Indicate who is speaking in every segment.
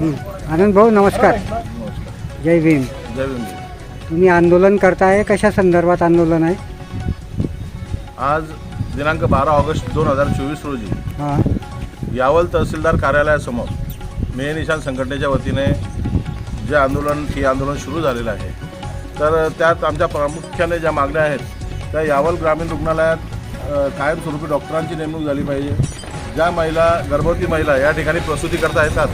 Speaker 1: आनंद भाऊ नमस्कार. जय भीम.
Speaker 2: जय भीम.
Speaker 1: तुम्ही आंदोलन करताय कशा संदर्भात आंदोलन आहे?
Speaker 2: आज दिनांक बारा ऑगस्ट दोन हजार चोवीस रोजी
Speaker 1: हां.
Speaker 2: यावल तहसीलदार कार्यालयासमोर मे निशान संघटनेच्या वतीने जे आंदोलन हे आंदोलन सुरू झालेलं आहे. तर त्यात आमच्या प्रामुख्याने ज्या मागण्या आहेत त्या यावल ग्रामीण रुग्णालयात अ, कायमस्वरूपी डॉक्टरांची नेमणूक झाली पाहिजे. ज्या महिला गर्भवती महिला या ठिकाणी प्रसूती करता येतात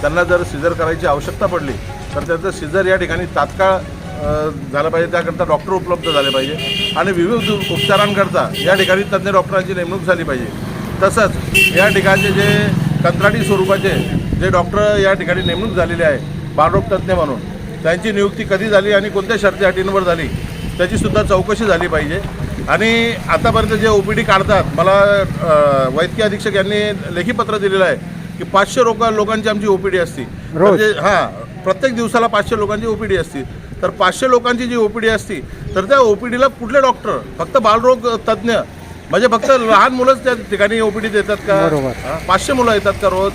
Speaker 2: त्यांना जर सिजर करायची आवश्यकता पडली तर त्याचं सिजर या ठिकाणी तात्काळ झालं पाहिजे. त्याकरता डॉक्टर उपलब्ध झाले पाहिजे. आणि विविध उपचारांकरता या ठिकाणी तज्ज्ञ डॉक्टरांची नेमणूक झाली पाहिजे. तसंच या ठिकाणचे जे कंत्राटी स्वरूपाचे जे डॉक्टर या ठिकाणी नेमणूक झालेले आहे बाळरोग तज्ज्ञ म्हणून त्यांची नियुक्ती कधी झाली आणि कोणत्या शर्ती अटींवर झाली त्याचीसुद्धा चौकशी झाली पाहिजे. आणि आतापर्यंत जे ओ पी डी काढतात मला वैद्यकीय अधीक्षक यांनी लेखी पत्र दिलेलं आहे की पाचशे लोक लोकांची आमची ओ पी डी असती? म्हणजे हां प्रत्येक दिवसाला पाचशे लोकांची ओ पी डी असती. तर पाचशे लोकांची जी ओ पी डी असती तर त्या ओ पी डीला कुठले डॉक्टर? फक्त बालरोग तज्ज्ञ. म्हणजे फक्त लहान मुलंच त्या ठिकाणी ओपीडी देतात का? पाचशे मुलं येतात का रोज?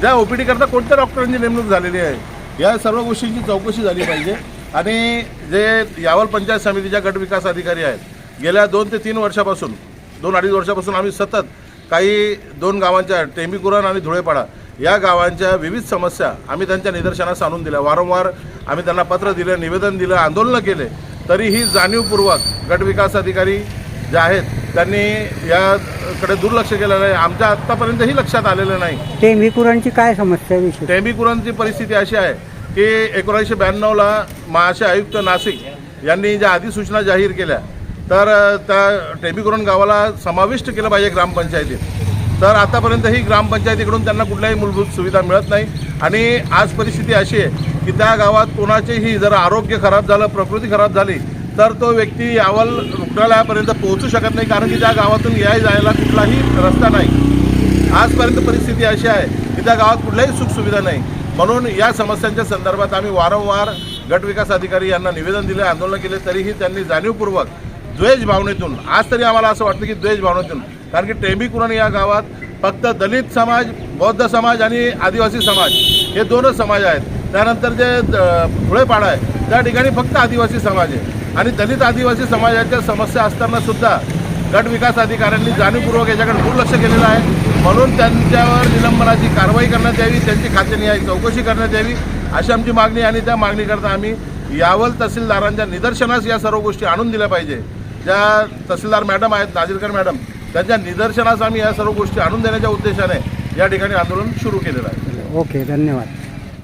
Speaker 2: ज्या ओपीडी करता कोणत्या डॉक्टरांची नेमणूक झालेली आहे? या सर्व गोष्टींची चौकशी झाली पाहिजे. आणि जे यावल पंचायत समितीच्या गट विकास अधिकारी आहेत गेल्या दोन ते तीन वर्षापासून दोन अडीच वर्षापासून आम्ही सतत काही दोन गावांच्या टेंबीकुरण आणि धुळेपाडा या गावांच्या विविध समस्या आम्ही त्यांच्या निदर्शनास आणून दिल्या. वारंवार आम्ही त्यांना पत्र दिलं निवेदन दिलं आंदोलनं केले. तरीही जाणीवपूर्वक गट विकास अधिकारी जे आहेत त्यांनी याकडे दुर्लक्ष केलेलं आहे. आमच्या आत्तापर्यंतही लक्षात आलेलं नाही.
Speaker 1: ते मिकुरांची काय समस्या
Speaker 2: टेंबीकुरांची परिस्थिती अशी आहे की एकोणीसशे ब्याण्णवला महाशय आयुक्त नाशिक यांनी ज्या अधिसूचना जाहीर केल्या तर त्या टेबीकुरण गावाला समाविष्ट केलं पाहिजे ग्रामपंचायतीत. तर आतापर्यंत ही ग्रामपंचायतीकडून त्यांना कुठल्याही मूलभूत सुविधा मिळत नाही. आणि आज परिस्थिती अशी आहे की त्या गावात कोणाचेही जर आरोग्य खराब झालं प्रकृती खराब झाली तर तो व्यक्ती यावल रुग्णालयापर्यंत पोहोचू शकत नाही कारण की त्या गावातून याय जायला कुठलाही रस्ता नाही. आजपर्यंत परिस्थिती अशी आहे की त्या गावात कुठल्याही सुखसुविधा नाही. म्हणून या समस्यांच्या संदर्भात आम्ही वारंवार गट विकास अधिकारी यांना निवेदन दिले आंदोलन केले तरीही त्यांनी जाणीवपूर्वक द्वेष भावनेतून आज तरी आम्हाला असं वाटतं की द्वेष भावनेतून कारण की टेंबीकुरण या गावात फक्त दलित समाज बौद्ध समाज आणि आदिवासी समाज हे दोनच समाज आहेत. त्यानंतर जे धुळेपाडा आहे त्या ठिकाणी फक्त आदिवासी समाज आहे. आणि दलित आदिवासी समाजाच्या समस्या असताना सुद्धा गट विकास अधिकाऱ्यांनी जाणीवपूर्वक याच्याकडे दुर्लक्ष केलेलं आहे. म्हणून त्यांच्यावर निलंबनाची कारवाई करण्यात यावी त्यांची खातेनिहाय चौकशी करण्यात यावी अशी आमची मागणी आणि त्या मागणीकरता आम्ही यावल तहसीलदारांच्या निदर्शनास या सर्व गोष्टी आणून दिल्या पाहिजे. ज्या तहसीलदार मॅडम आहेत नाजीरकर मॅडम त्यांच्या निदर्शनास आम्ही या सर्व गोष्टी आणून देण्याच्या उद्देशाने या ठिकाणी आंदोलन सुरू केलेलं आहे.
Speaker 1: ओके धन्यवाद.